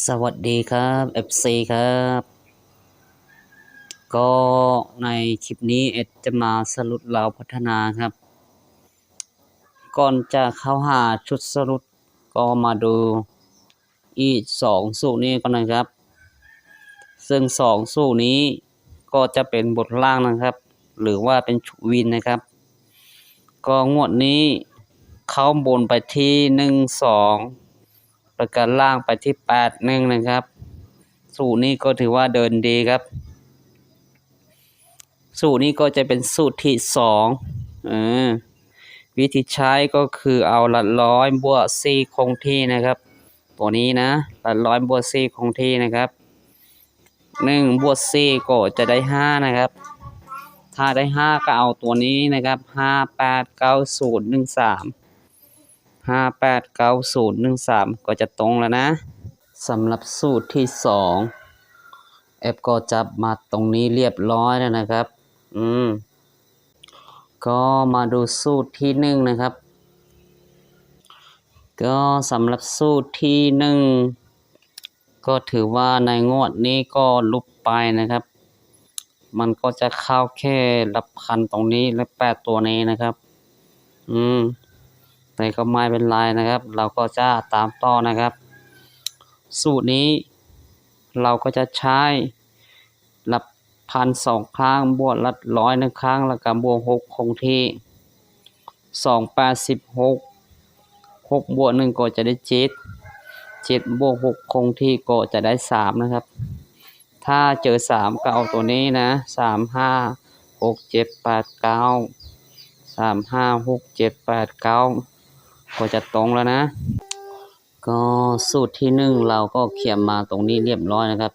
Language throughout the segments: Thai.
สวัสดีครับ FC ครับ ก็ในคลิปนี้เอ็ดจะมาสรุปเราพัฒนาครับ ก่อนจะเข้าหาชุดสรุปก็มาดูอีสองสูตรนี้ก่อนนะครับ ซึ่งสองสูตรนี้ก็จะเป็นบทล่างนะครับ หรือว่าเป็นชุวินนะครับ ก็งวดนี้เข้าบนไปที่หนึ่งสอง ประการล่างไปที่แปดหนึ่งนะครับ สูตรนี้ก็ถือว่าเดินดีครับ สูตรนี้ก็จะเป็นสูตรที่สองออวิธีใช้ก็คือเอาหลักร้อยบวกสี่คงที่นะครับ ตัวนี้นะหลักร้อยบวกสี่คงที่นะครับหนึ่งบวกสี่ก็จะได้ห้านะครับ ถ้าได้ห้าก็เอาตัวนี้นะครับห้าแปดเก้าศูนย์หนึ่งสาม ห้าแปดเก้าศูนย์หนึ่งสามก็จะตรงแล้วนะสำหรับสูตรที่สองแอปก็จับมาตรงนี้เรียบร้อยแล้วนะครับ อืม ก็มาดูสูตรที่หนึ่งนะครับ ก็สำหรับสูตรที่หนึ่งก็ถือว่าในงวดนี้ก็ลุบไปนะครับ มันก็จะเข้าแค่รับพันตรงนี้และแปดตัวนี้นะครับ อืม แต่ก็ไม่เป็นไรนะครับ เราก็จะตามต่อนะครับ สูตรนี้เราก็จะใช้หลับพันสองครั้งบวกละร้อยหนึ่งครั้ง แล้วก็บวกหกคงที่สองแปดสิบหกหกบวกหนึ่งก็จะได้เจ็ดเจ็ดบวกหกคงที่ก็จะได้สามนะครับ ถ้าเจอสามก็เอาตัวนี้นะสามห้าหกเจ็ดแปดเก้าสามห้าหกเจ็ดแปดเก้า ก็จะตรงแล้วนะ ก็สูตรที่หนึ่งเราก็เขียนมาตรงนี้เรียบร้อยนะครับ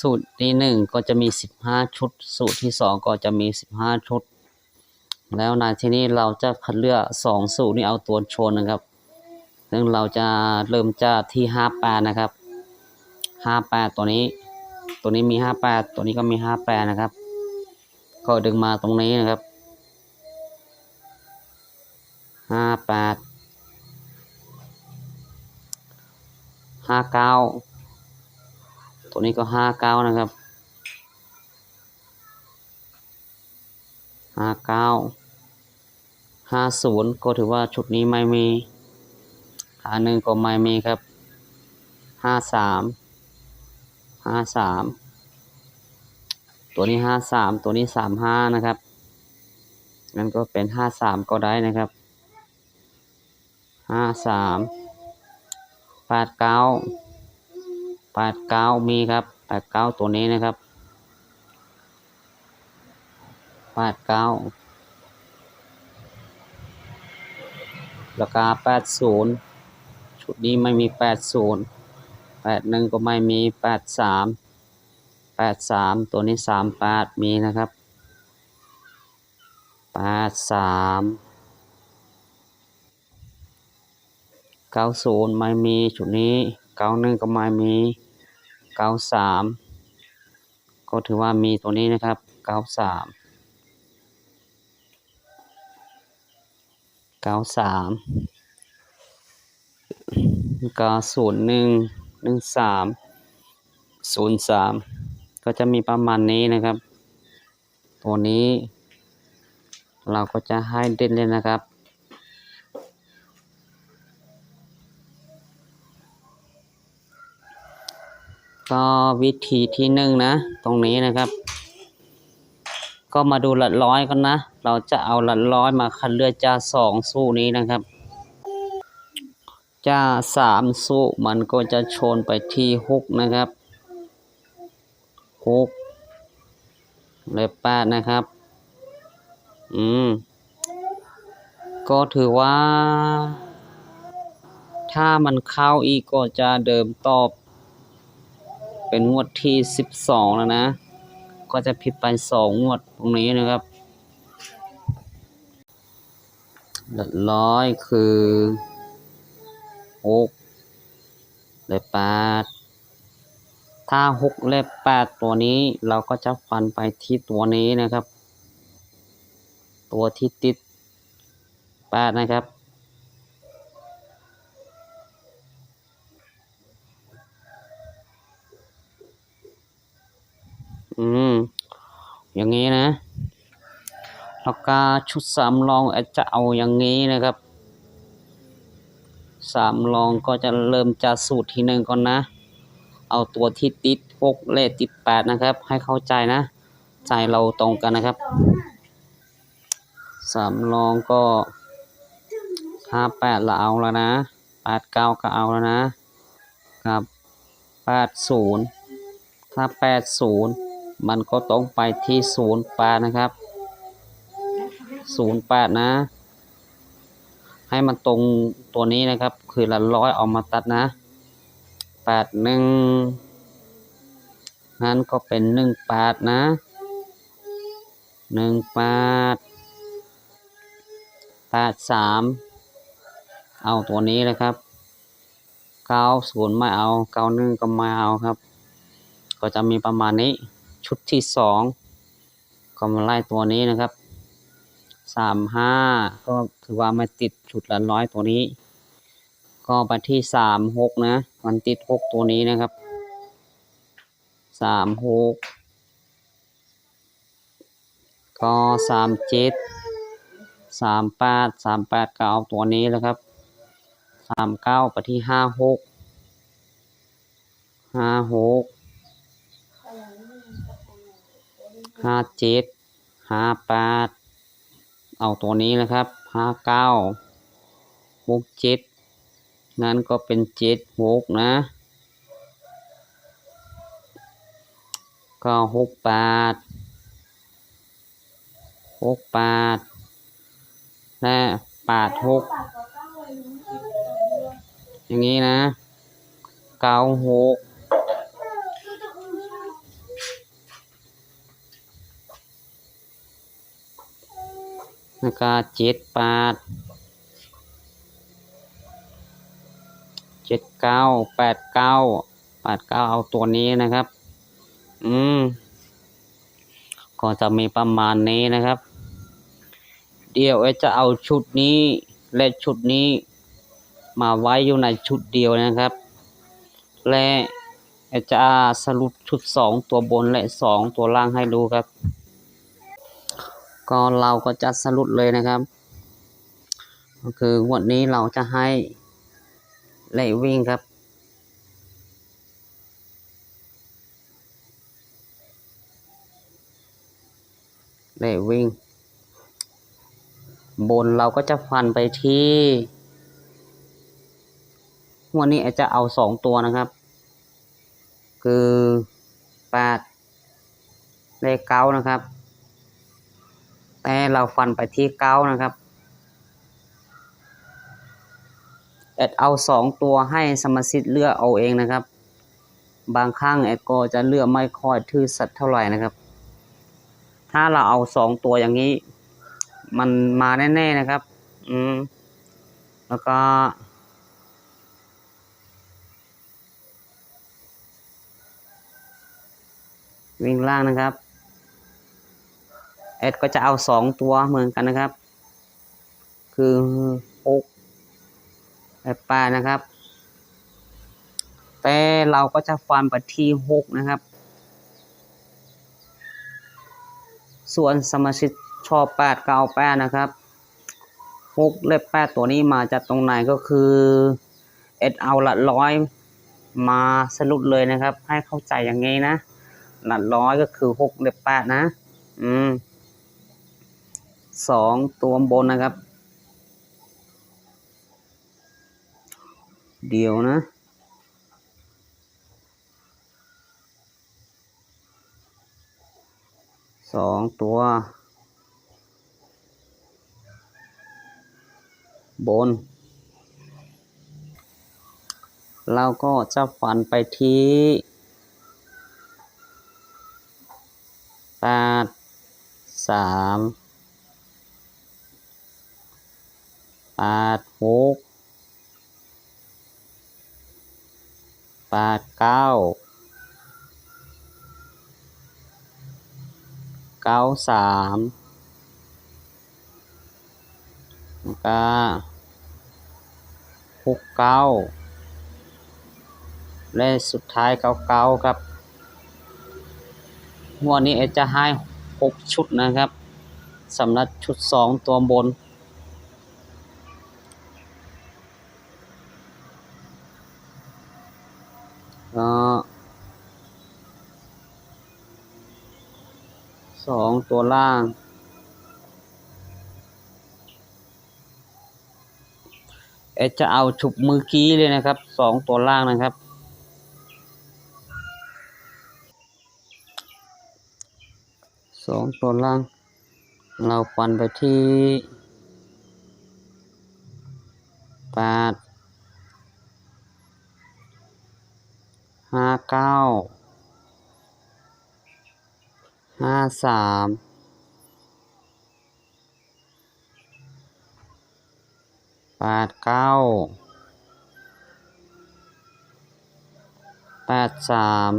สูตรที่หนึ่งก็จะมีสิบห้าชุด สูตรที่สองก็จะมีสิบห้าชุด แล้วในที่นี้เราจะคัดเลือกสองสูตรนี้เอาตัวชนนะครับ ซึ่งเราจะเริ่มจากที่ห้าแปดนะครับห้าแปดตัวนี้ ตัวนี้มีห้าแปดตัวนี้ก็มีห้าแปดนะครับ ก็ดึงมาตรงนี้นะครับห้าแปด ห้าเก้าตัวนี้ก็ห้าเก้านะครับห้าเก้าห้าศูนย์ก็ถือว่าชุดนี้ไม่มีหาหนึ่งก็ไม่มีครับห้าสามห้าสามตัวนี้ห้าสามตัวนี้สามห้านะครับนั่นก็เป็นห้าสามก็ได้นะครับห้าสาม แปดเก้าแปดเก้ามีครับแปดเก้าตัวนี้นะครับแปดเก้าราคาแปดศูนย์ชุดนี้ไม่มีแปดศูนย์แปดหนึ่งก็ไม่มีแปดสามแปดสามตัวนี้สามแปดมีนะครับแปดสาม เก้าศูนย์ไม่มีชุดนี้เก้าหนึ่งก็ไม่มีเก้าสามก็ถือว่ามีตัวนี้นะครับเก้าสามเก้าสามเก้าศูนย์หนึ่งหนึ่งสามศูนย์สามก็จะมีประมาณนี้นะครับ ตัวนี้เราก็จะให้เด่นเลยนะครับ ก็วิธีที่หนึ่งนะ ตรงนี้นะครับ ก็มาดูหลักร้อยกันนะ เราจะเอาหลักร้อยมาคัดเลือกจ้าสองสู้นี้นะครับจ้าสามสู้มันก็จะชนไปที่หกนะครับหกเลยแปดนะครับ อืม ก็ถือว่า ถ้ามันเข้าอีกก็จะเดิมตอบ เป็นงวดที่สิบสองแล้วนะ ก็จะผิดไปสองงวดตรงนี้นะครับหลักร้อยคือหกและแปดถ้าหกและแปดตัวนี้เราก็จะฟันไปที่ตัวนี้นะครับ ตัวที่ติดแปดนะครับ อืม อย่างนี้นะ แล้วก็ชุดสามรองอาจจะเอาอย่างนี้นะครับสามรองก็จะเริ่มจากสูตรทีหนึ่งก่อนนะ เอาตัวที่ติดหกเลขติดแปดนะครับ ให้เข้าใจนะ ใจเราตรงกันนะครับสามรองก็ห้าแปดเราเอาแล้วนะแปดเก้าก็เอาแล้วนะครับแปดศูนย์ถ้าแปดศูนย์มันก็ต้องไปที่ศูนย์แปดนะครับ ศูนย์แปดนะ ให้มันตรงตัวนี้นะครับ คือละร้อยออกมาตัดนะแปดหนึ่งงั้นก็เป็นหนึ่งแปดนะหนึ่งแปดแปดสามเอาตัวนี้นะครับเก้าศูนย์ไม่เอาเก้าหนึ่งก็ไม่เอาครับ ก็จะมีประมาณนี้ชุดที่สองก็มาไล่ตัวนี้นะครับ สามห้าก็ถือว่าไม่ติดชุดละร้อยตัวนี้ ก็ไปที่สามหกนะ มันติดหกตัวนี้นะครับสามหกก็สามเจ็ดสามแปดสามแปดก็เอาตัวนี้แล้วครับสามเก้าไปที่ห้าหกห้าหกห้าเจ็ดห้าแปด เอาตัวนี้นะครับห้าเก้าหกเจ็ดงั้นก็เป็นเจ็ดหกนะก็หกแปดหกแปดและแปดหกอย่างนี้นะเก้าหก แล้วก็เจ็ดแปดเจ็ดเก้าแปดเก้าแปดเก้าเอาตัวนี้นะครับ อืม ก็จะมีประมาณนี้นะครับ เดี๋ยวจะเอาชุดนี้และชุดนี้ มาไว้อยู่ในชุดเดียวนะครับ และจะสรุปชุดสองตัวบนและสองตัวล่างให้ดูครับ ก็เราก็จะสรุปเลยนะครับ ก็คือวันนี้เราจะให้เลวิ่งครับเลวิ่ง บนเราก็จะฟันไปที่วันนี้อาจจะเอาสองตัวนะครับ คือแปดเลขเก้านะครับ แต่เราฟันไปที่เก้านะครับแอดเอาสองตัวให้สมาชิกเลือกเอาเองนะครับ บางครั้งแอดก็จะเลือกไม่ค่อยทื่อสัตว์เท่าไหร่นะครับ ถ้าเราเอาสองตัวอย่างนี้ มันมาแน่ๆนะครับ อืม แล้วก็วิ่งล่างนะครับ ดก็จะเอาสองตัวเหมือนกันนะครับ คือหกแปดแปดนะครับ แต่เราก็จะฟันไปที่หกนะครับ ส่วนสมาชิกชอบแปดเก้าแปดนะครับหกเลขแปดตัวนี้มาจากตรงไหนก็คือเอ็ดเอาลักร้อยมาสรุปเลยนะครับ ให้เข้าใจอย่างงี้นะ หลักร้อยก็คือหกเลขแปดนะ อืม สองตัวบนนะครับ เดียวนะสองตัว บน เราก็จะฝันไปที่แปดสาม แปดหกแปดเก้าเก้าสามแล้วก็หกเก้าและสุดท้ายเก้าเก้าครับงวดนี้เอจะให้หกชุดนะครับสำหรับชุดสองตัวบน ก็สองตัวล่างเอจะเอาฉุบมือกี้เลยนะครับสองตัวล่างนะครับ สองตัวล่าง เราปันไปที่แปด ห้าเก้าห้าสามแปดเก้าแปดสาม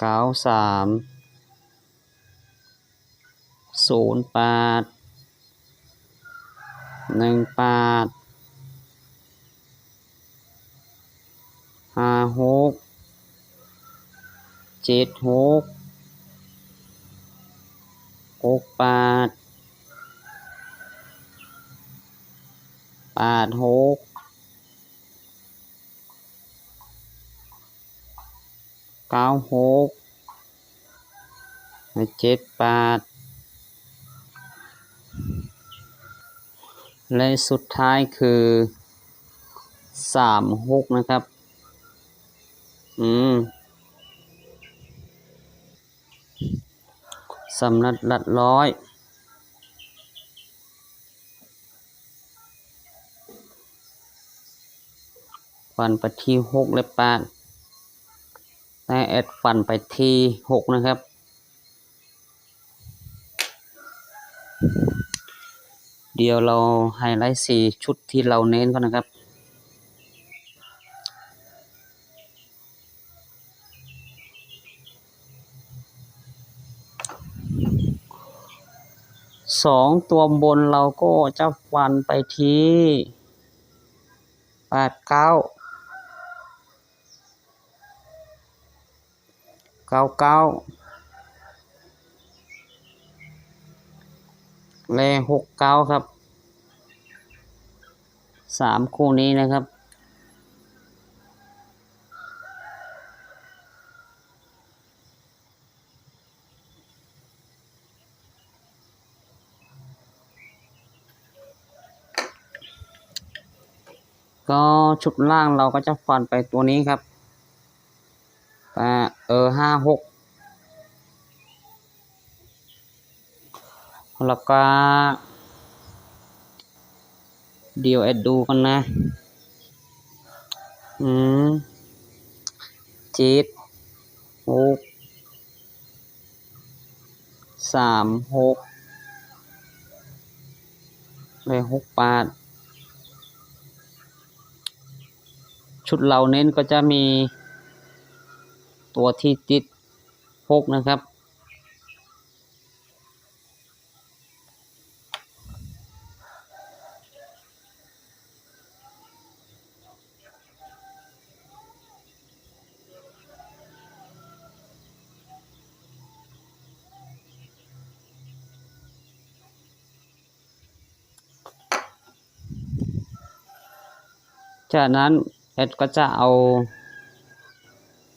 เก้าสามศูนย์แปดหนึ่งแปด ห้าหกเจ็ดหกหกแปดแปดหกเก้าหกเจ็ดแปดและสุดท้ายคือสามหกนะครับ อืมสำนัดลัดร้อย ฟันไปที่หกและแปดแต่แอดฟันไปที่หกนะครับ เดี๋ยวเราไฮไลท์สี่ชุดที่เราเน้นก่อนนะครับ สองตัวบนเราก็จะฟันไปที่แปดเก้าเก้าเก้าแลหกเก้าครับสามคู่นี้นะครับ ก็ชุดล่างเราก็จะฟันไปตัวนี้ครับแปเออห้าหกแล้วก็เดี๋ยวแอดดูกันนะ อืมเจ็ดหกสามหกเลยหกแปด ชุดเราเน้นก็จะมีตัวที่ติดพกนะครับ จากนั้น ดก็จะเอา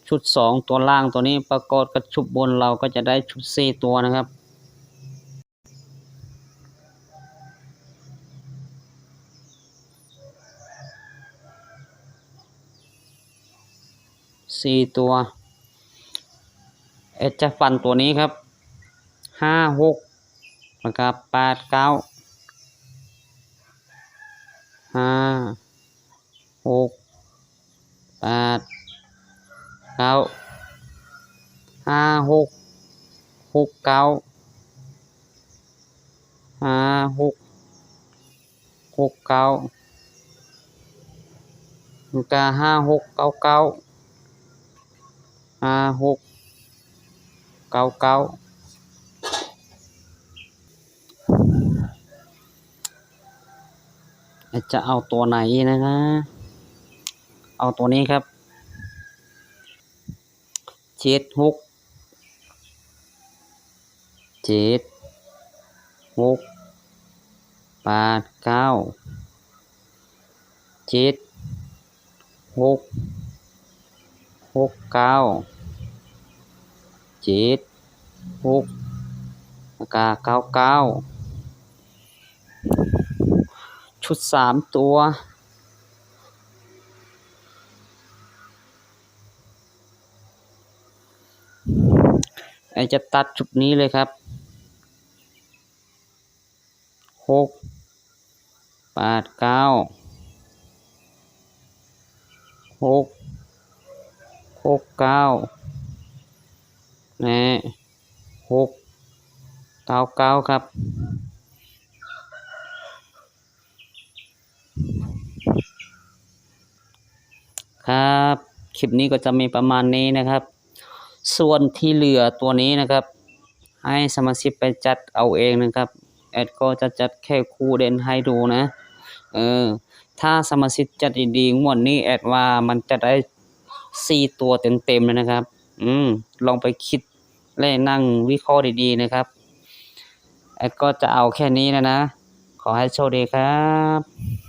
ชุดสองตัวล่างตัวนี้ประกอบกับชุดบนเราก็จะได้ชุดสี่ตัวนะครับ สี่ตัว เอ็ดจะฟันตัวนี้ครับ ห้าหกแล้วก็แปดเก้า ห้าหก แปดเก้าห้าหกหกเก้าห้าหกหกเก้าแล้วก็ห้าหกเก้าเก้าห้าหกเก้าเก้าจะเอาตัวไหนนะคะ เอาตัวนี้ครับเจ็ดหกเจ็ดหกแปดเก้าเจ็ดหกหกเก้าเจ็ดหกก็เก้าเก้าชุดสามตัว ไอจะตัดจุดนี้เลยครับหกแปดเก้าหกหกเก้านะหกเก้าเก้าครับครับ คลิปนี้ก็จะมีประมาณนี้นะครับ ส่วนที่เหลือตัวนี้นะครับ ให้สมาชิกไปจัดเอาเองนะครับ แอดก็จะจัดแค่คู่เด่นให้ดูนะ เออ ถ้าสมาชิกจัดดีๆงวดนี้แอดว่ามันจะได้สี่ตัวเต็มๆเลยนะครับ อืม ลองไปคิดและนั่งวิเคราะห์ดีๆนะครับ แอดก็จะเอาแค่นี้นะนะ ขอให้โชคดีครับ